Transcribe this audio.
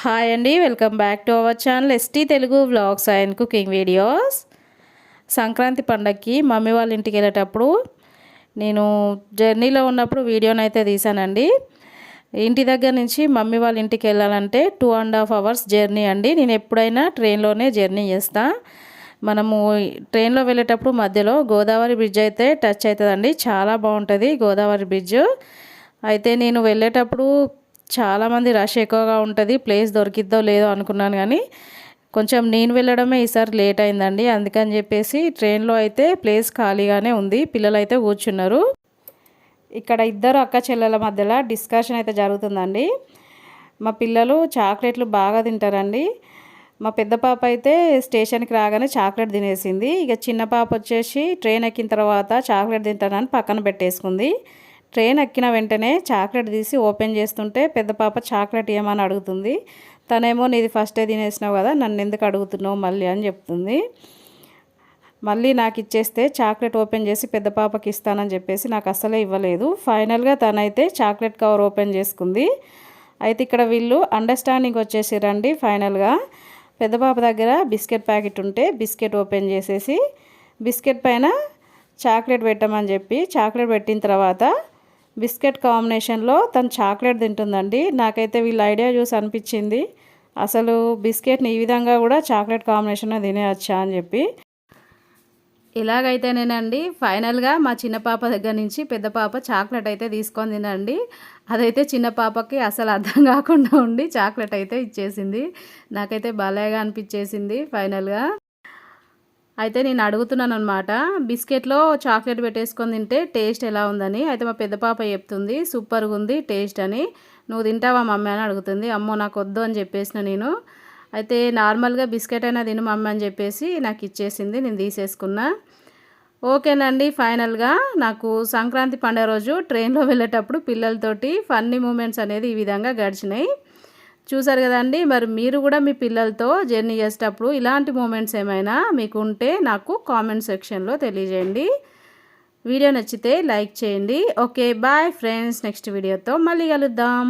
Hi అండి welcome back to our channel ST Telugu vlogs and cooking videos Sankranti పండగకి mummy వాళ్ళ ఇంటికి వెళ్ళేటప్పుడు నేను జర్నీలో ఉన్నప్పుడు వీడియోని అయితే తీసానండి ఇంటి దగ్గర నుంచి మమ్మీ వాళ్ళ ఇంటికి వెళ్ళాలంటే two and half hours journey అండి నేను ఎప్పుడైనా ట్రైన్లోనే జర్నీ చేస్తా. మనము ట్రైన్లో వెళ్ళేటప్పుడు మధ్యలో గోదావరి బ్రిడ్జ్ అయితే టచ్ అవుతుందండి చాలా బాగుంటుంది గోదావరి బ్రిడ్జ్ అయితే నేను వెళ్ళేటప్పుడు చాలామంది రష్ ఎక్కువగా ఉంటుంది ప్లేస్ దొరికిద్దో లేదో అనుకున్నాను కానీ కొంచెం నేను వెళ్ళడమే ఈసారి లేట్ అయిందండి. అందుకని చెప్పేసి ట్రైన్లో అయితే ప్లేస్ ఖాళీగానే ఉంది పిల్లలు అయితే కూర్చున్నారు. ఇక్కడ ఇద్దరు అక్క చెల్లెల మధ్యలో డిస్కషన్ అయితే జరుగుతుందండి. మా పిల్లలు చాక్లెట్లు బాగా తింటారండి. మా పెద్ద పాప అయితే స్టేషన్కి రాగానే చాక్లెట్ తినేసింది. ఇక చిన్న పాప వచ్చేసి ట్రైన్ ఎక్కిన తర్వాత చాక్లెట్ తింటానని పక్కన పెట్టేసుకుంది. ట్రైన్ ఎక్కిన వెంటనే చాక్లెట్ తీసి ఓపెన్ చేస్తుంటే పెద్ద పాప చాక్లెట్ ఏమని అడుగుతుంది. తనేమో నీది ఫస్టే తినేసినావు కదా నన్ను ఎందుకు అడుగుతున్నావు మళ్ళీ? అని చెప్తుంది. మళ్ళీ నాకు ఇచ్చేస్తే చాక్లెట్ ఓపెన్ చేసి పెద్ద పాపకి ఇస్తానని చెప్పేసి నాకు అసలే ఇవ్వలేదు. ఫైనల్గా తనైతే చాక్లెట్ కవర్ ఓపెన్ చేసుకుంది. అయితే ఇక్కడ వీళ్ళు అండర్స్టాండింగ్ వచ్చేసిరండి ఫైనల్గా. పెద్ద పాప దగ్గర బిస్కెట్ ప్యాకెట్ ఉంటే బిస్కెట్ ఓపెన్ చేసేసి బిస్కెట్ పైన చాక్లెట్ పెట్టమని చెప్పి చాక్లెట్ పెట్టిన తర్వాత బిస్కెట్ కాంబినేషన్లో తను చాక్లెట్ తింటుందండి. నాకైతే వీళ్ళ ఐడియా చూసి అనిపించింది. అసలు బిస్కెట్ని ఈ విధంగా కూడా చాక్లెట్ కాంబినేషన్ తినేయచ్చా అని చెప్పి. ఇలాగైతేనేనండి ఫైనల్గా మా చిన్న పాప దగ్గర నుంచి పెద్ద పాప చాక్లెట్ అయితే తీసుకొని తినండి. అదైతే చిన్న పాపకి అసలు అర్థం కాకుండా ఉండి చాక్లెట్ అయితే ఇచ్చేసింది. నాకైతే భలేగా అనిపించేసింది ఫైనల్గా. అయితే నేను అడుగుతున్నాను అనమాట బిస్కెట్లో చాక్లెట్ పెట్టేసుకొని తింటే టేస్ట్ ఎలా ఉందని. అయితే మా పెద్ద పాప చెప్తుంది సూపర్గా ఉంది టేస్ట్ అని. నువ్వు తింటావా మమ్మీ? అని అడుగుతుంది. అమ్మో నాకు వద్దు అని చెప్పేసిన నేను. అయితే నార్మల్గా బిస్కెట్ అయినా తిను మమ్మీ అని చెప్పేసి నాకు ఇచ్చేసింది నేను తీసేసుకున్నా. ఓకేనండి ఫైనల్గా నాకు సంక్రాంతి పండుగ రోజు ట్రైన్లో వెళ్ళేటప్పుడు పిల్లలతోటి ఫన్నీ మూమెంట్స్ అనేది ఈ విధంగా గడిచినాయి. చూసారు కదండి మరి మీరు కూడా మీ పిల్లలతో జర్నీ చేసేటప్పుడు ఇలాంటి మూమెంట్స్ ఏమైనా మీకు ఉంటే నాకు కామెంట్ సెక్షన్లో తెలియజేయండి. వీడియో నచ్చితే లైక్ చేయండి. Okay bye friends. నెక్స్ట్ వీడియోతో మళ్ళీ కలుద్దాం.